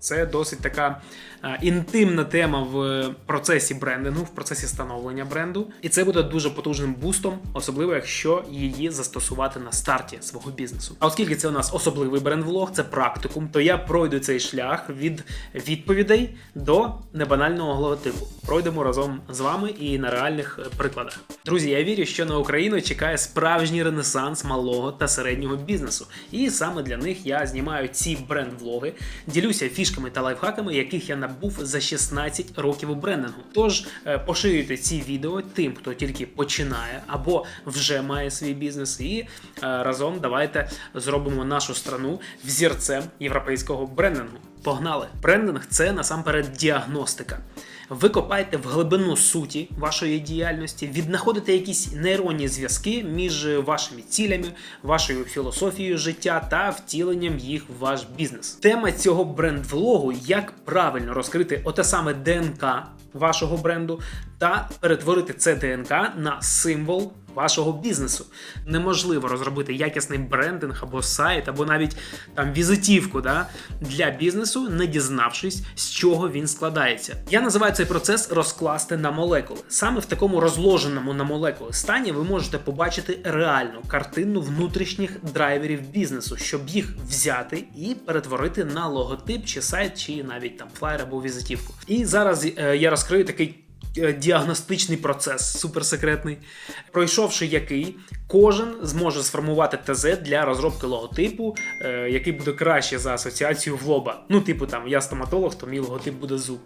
Це досить така е, інтимна тема в процесі брендингу, в процесі становлення бренду, і це буде дуже потужним бустом, особливо якщо її застосувати на старті свого бізнесу. А оскільки це у нас особливий бренд-влог, це практикум, то я пройду цей шлях від відповідей до небанального логотипу. Пройдемо разом з вами і на реальних е, прикладах. Друзі, я вірю, що на Україну чекає справжній ренесанс малого та середнього бізнесу, і саме для них я знімаю ці бренд-влоги, ділюся фішками та лайфхаками, яких я набув за 16 років у брендингу. Тож е, поширюйте ці відео тим, хто тільки починає або вже має свій бізнес, і е, разом давайте зробимо нашу страну взірцем європейського брендингу. Погнали! Брендинг це насамперед діагностика. Ви копаєте в глибину суті вашої діяльності, віднаходите якісь нейронні зв'язки між вашими цілями, вашою філософією життя та втіленням їх в ваш бізнес. Тема цього бренд-влогу як правильно розкрити оте саме ДНК вашого бренду та перетворити це ДНК на символ вашого бізнесу. Неможливо розробити якісний брендинг або сайт, або навіть там візитівку да, для бізнесу, не дізнавшись, з чого він складається. Я називаю цей процес розкласти на молекули. Саме в такому розложеному на молекули стані ви можете побачити реальну картину внутрішніх драйверів бізнесу, щоб їх взяти і перетворити на логотип чи сайт, чи навіть там флаєр або візитівку. І зараз е, я розкрию такий діагностичний процес, суперсекретний, пройшовши який кожен зможе сформувати ТЗ для розробки логотипу, е, який буде краще за асоціацію в лоба. Ну, типу там я стоматолог, то мій логотип буде зуб.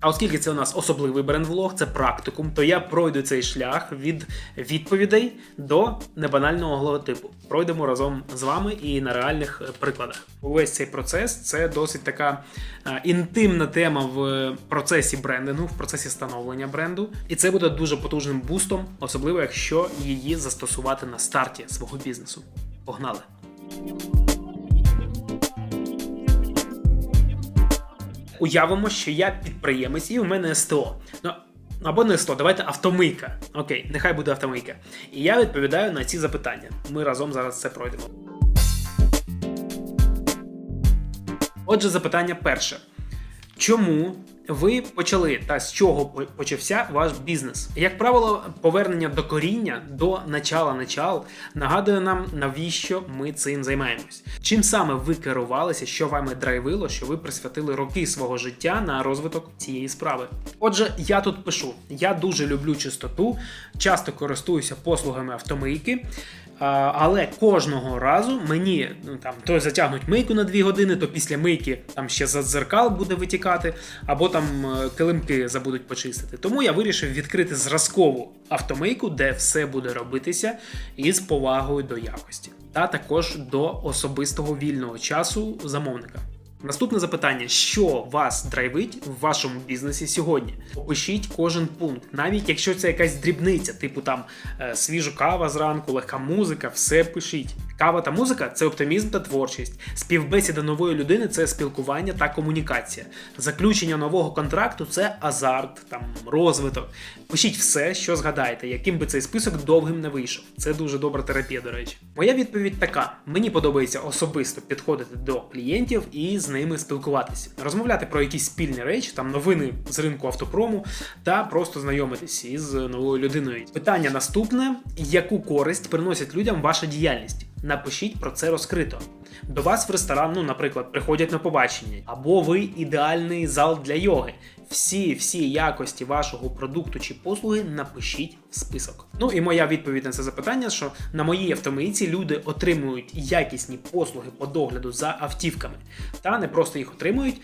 А оскільки це у нас особливий бренд-влог, це практикум, то я пройду цей шлях від відповідей до небанального логотипу. Пройдемо разом з вами і на реальних е, прикладах. Увесь цей процес це досить така е, інтимна тема в процесі брендингу, в процесі становлення бренду, і це буде дуже потужним бустом, особливо якщо її застосувати на старті свого бізнесу. Погнали! Уявимо, що я підприємець і у мене СТО. Ну, або не СТО, давайте автомийка. Окей, нехай буде автомийка. І я відповідаю на ці запитання. Ми разом зараз це пройдемо. Отже, запитання перше. Чому ви почали та з чого почався ваш бізнес? Як правило, повернення до коріння, до начала начал нагадує нам, навіщо ми цим займаємось. Чим саме ви керувалися, що вами драйвило, що ви присвятили роки свого життя на розвиток цієї справи? Отже, я тут пишу: я дуже люблю чистоту, часто користуюся послугами автомийки. Але кожного разу мені ну, там то затягнуть мийку на 2 години, то після мийки там ще за дзеркал буде витікати, або там е, килимки забудуть почистити. Тому я вирішив відкрити зразкову автомийку, де все буде робитися із повагою до якості, та також до особистого вільного часу замовника. Наступне запитання: що вас драйвить в вашому бізнесі сьогодні? Опишіть кожен пункт, навіть якщо це якась дрібниця, типу там е, свіжа кава зранку, легка музика, все пишіть. Кава та музика це оптимізм та творчість. Співбесіда нової людини це спілкування та комунікація. Заключення нового контракту це азарт, там розвиток. Пишіть все, що згадаєте, яким би цей список довгим не вийшов. Це дуже добра терапія, до речі. Моя відповідь така: мені подобається особисто підходити до клієнтів і з ними спілкуватися, розмовляти про якісь спільні речі, там новини з ринку автопрому, та просто знайомитись із новою людиною. Питання наступне: яку користь приносить людям ваша діяльність? Напишіть про це розкрито. До вас в ресторан, ну, наприклад, приходять на побачення, або ви ідеальний зал для йоги. Всі всі якості вашого продукту чи послуги напишіть в список. Ну і моя відповідь на це запитання, що на моїй автомийці люди отримують якісні послуги по догляду за автівками, та не просто їх отримують,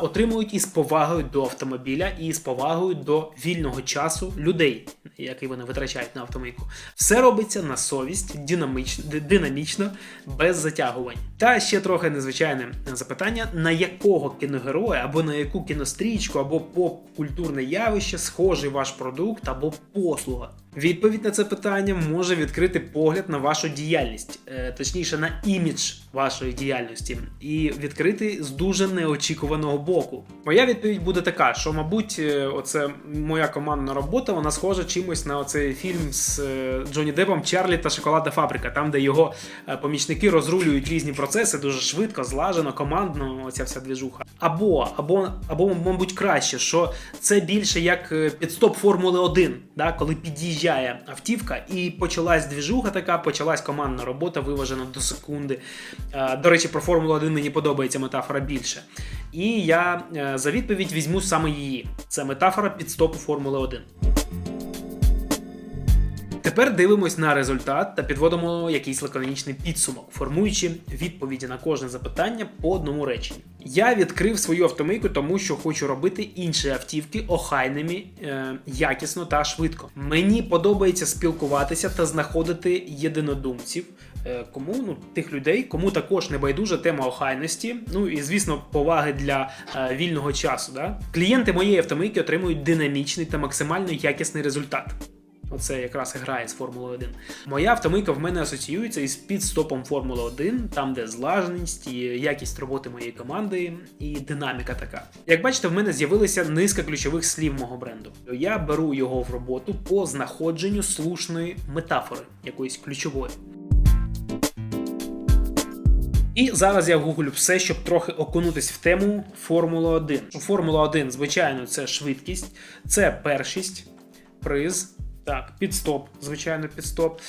отримують із повагою до автомобіля і з повагою до вільного часу людей, який вони витрачають на автомийку. Все робиться на совість, динамічно, динамічно, без затягувань. Та ще трохи незвичайне запитання: на якого кіногероя або на яку кінострічку, або поп-культурне явище схожий ваш продукт або послуга. Відповідь на це питання може відкрити погляд на вашу діяльність, е, точніше на імідж вашої діяльності, і відкрити з дуже неочікуваного боку. Моя відповідь буде така: що, мабуть, е, оце моя командна робота, вона схожа чимось на оцей фільм з е, Джонні Депом Чарлі та Шоколадна фабрика, там, де його помічники розрулюють різні процеси дуже швидко, злажено, командно, оця вся двіжуха. Або, або, або, мабуть, краще, що це більше як підстоп Формули 1, да, коли під'їжджає автівка і почалась двіжуха така, почалась командна робота, виважена до секунди. Е, До речі, про Формулу 1 мені подобається метафора більше. І я е, за відповідь візьму саме її. Це метафора підстопу Формули 1. Тепер дивимось на результат та підводимо якийсь лаконічний підсумок, формуючи відповіді на кожне запитання по одному реченню. Я відкрив свою автомийку, тому що хочу робити інші автівки охайними, е, якісно та швидко. Мені подобається спілкуватися та знаходити єдинодумців. е, Кому ну тих людей, кому також не байдужа тема охайності, ну і звісно, поваги для е, вільного часу. Да? Клієнти моєї автомийки отримують динамічний та максимально якісний результат. Оце якраз і грає з Формули 1. Моя автомийка в мене асоціюється із підстопом Формули 1, там де злаженість, якість роботи моєї команди і динаміка така. Як бачите, в мене з'явилися низка ключових слів мого бренду. Я беру його в роботу по знаходженню слушної метафори, якоїсь ключової. І зараз я гуглю все, щоб трохи окунутись в тему Формула 1. Формула 1, звичайно, це швидкість, це першість, приз. Так, підстоп, звичайно, підстоп.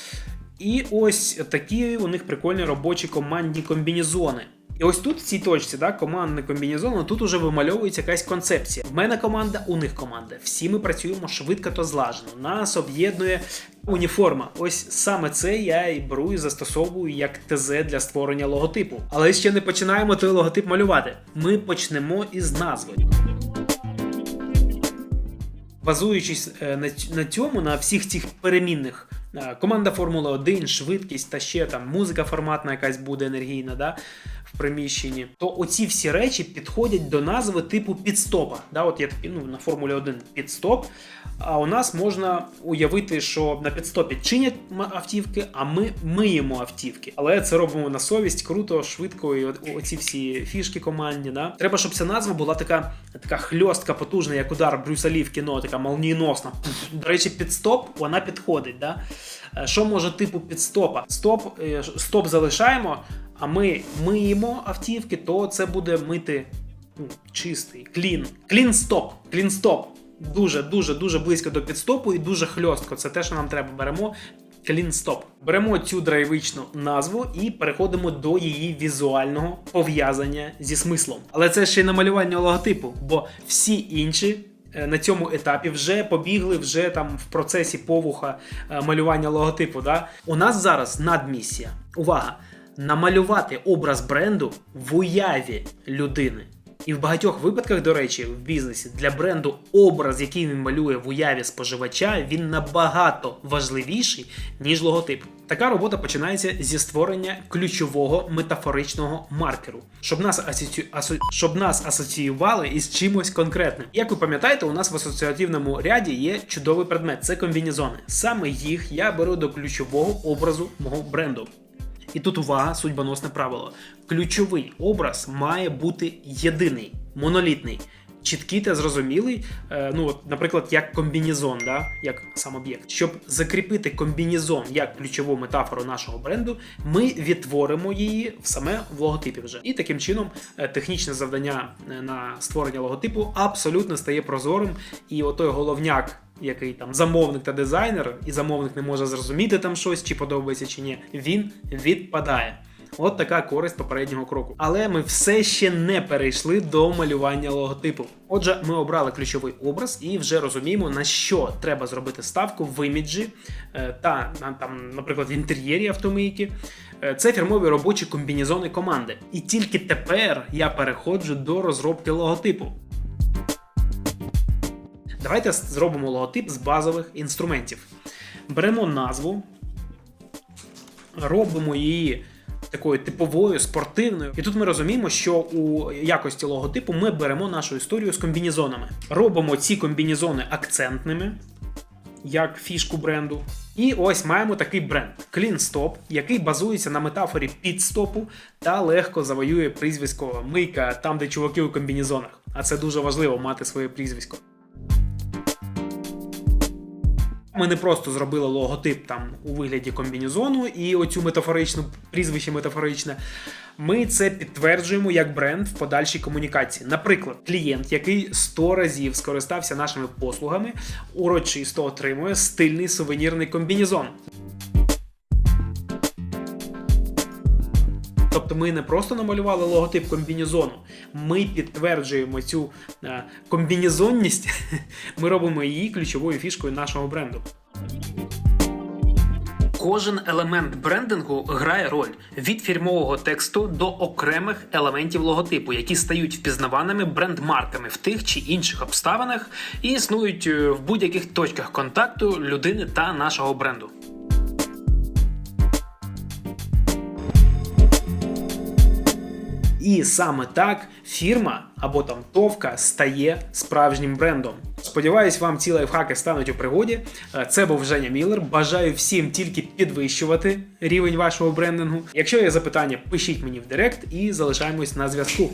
І ось такі у них прикольні робочі командні комбінезони. І ось тут, в цій точці, да, командний комбінезон, тут уже вимальовується якась концепція. В мене команда, у них команда. Всі ми працюємо швидко та злажено. Нас об'єднує уніформа. Ось саме це я і беру і застосовую як ТЗ для створення логотипу. Але ще не починаємо той логотип малювати. Ми почнемо із назви. Базуючись е, на, ць- на цьому, на всіх цих перемінних, е, команда Формула 1, швидкість та ще там музика форматна якась буде енергійна, да, в приміщенні, то оці всі речі підходять до назви типу підстопа. Да, от є такий, ну, на Формулі 1 підстоп. А у нас можна уявити, що на підстопі чинять автівки, а ми миємо автівки. Але це робимо на совість, круто, швидко, і оці всі фішки командні. Да? Треба, щоб ця назва була така, така хльостка, потужна, як удар Брюса Лі в кіно, така молнієносна. До речі, підстоп вона підходить. Да? Е, Що може типу підстопа? Стоп, е, стоп залишаємо, а ми миємо автівки, то це буде мити ну, чистий, клін. Клін стоп. Клін стоп. Дуже, дуже, дуже близько до підстопу і дуже хльостко. Це те, що нам треба. Беремо Clean Stop. Беремо цю драйвичну назву і переходимо до її візуального пов'язання зі смислом. Але це ще й намалювання логотипу, бо всі інші. е, На цьому етапі вже побігли вже там в процесі повуха е, малювання логотипу. Да? У нас зараз надмісія. Увага! Намалювати образ бренду в уяві людини. І в багатьох випадках, до речі, в бізнесі для бренду образ, який він малює в уяві споживача, він набагато важливіший, ніж логотип. Така робота починається зі створення ключового метафоричного маркеру, щоб нас асоці... асо... щоб нас асоціювали із чимось конкретним. Як ви пам'ятаєте, у нас в асоціативному ряді є чудовий предмет це комбінезони. Саме їх я беру до ключового образу мого бренду. І тут увага, судьбоносне правило. Ключовий образ має бути єдиний, монолітний, чіткий та зрозумілий. Е, ну, от, наприклад, як комбінезон, да? як сам об'єкт. Щоб закріпити комбінезон як ключову метафору нашого бренду, ми відтворимо її в саме в логотипі вже. І таким чином е, технічне завдання е, на створення логотипу абсолютно стає прозорим. І отой головняк який там замовник та дизайнер, і замовник не може зрозуміти там щось, чи подобається чи ні, він відпадає. От така користь попереднього кроку. Але ми все ще не перейшли до малювання логотипу. Отже, ми обрали ключовий образ і вже розуміємо, на що треба зробити ставку в іміджі е, та там, наприклад, в інтер'єрі автомийки. Е, Це фірмові робочі комбінезони команди. І тільки тепер я переходжу до розробки логотипу. Давайте зробимо логотип з базових інструментів. Беремо назву, робимо її такою типовою, спортивною. І тут ми розуміємо, що у якості логотипу ми беремо нашу історію з комбінезонами. Робимо ці комбінезони акцентними. як фішку бренду. І ось маємо такий бренд Stop, який базується на метафорі підстопу та легко завоює прізвисько мийка там, де чуваки у комбінезонах. А це дуже важливо мати своє прізвисько. Ми не просто зробили логотип там у вигляді комбінезону і оцю метафоричну прізвище метафоричне. Ми це підтверджуємо як бренд в подальшій комунікації. Наприклад, клієнт, який 100 разів скористався нашими послугами, урочисто отримує стильний сувенірний комбінезон. Тобто ми не просто намалювали логотип комбінезону, ми підтверджуємо цю е, комбінезонність, ми робимо її ключовою фішкою нашого бренду. Кожен елемент брендингу грає роль від фірмового тексту до окремих елементів логотипу, які стають впізнаваними бренд-марками в тих чи інших обставинах і існують е, в будь-яких точках контакту людини та нашого бренду. І саме так фірма або там товка стає справжнім брендом. Сподіваюсь, вам ці лайфхаки стануть у пригоді. Е, Це був Женя Міллер. Бажаю всім тільки підвищувати рівень вашого брендингу. Якщо є запитання, пишіть мені в директ і залишаємось на зв'язку.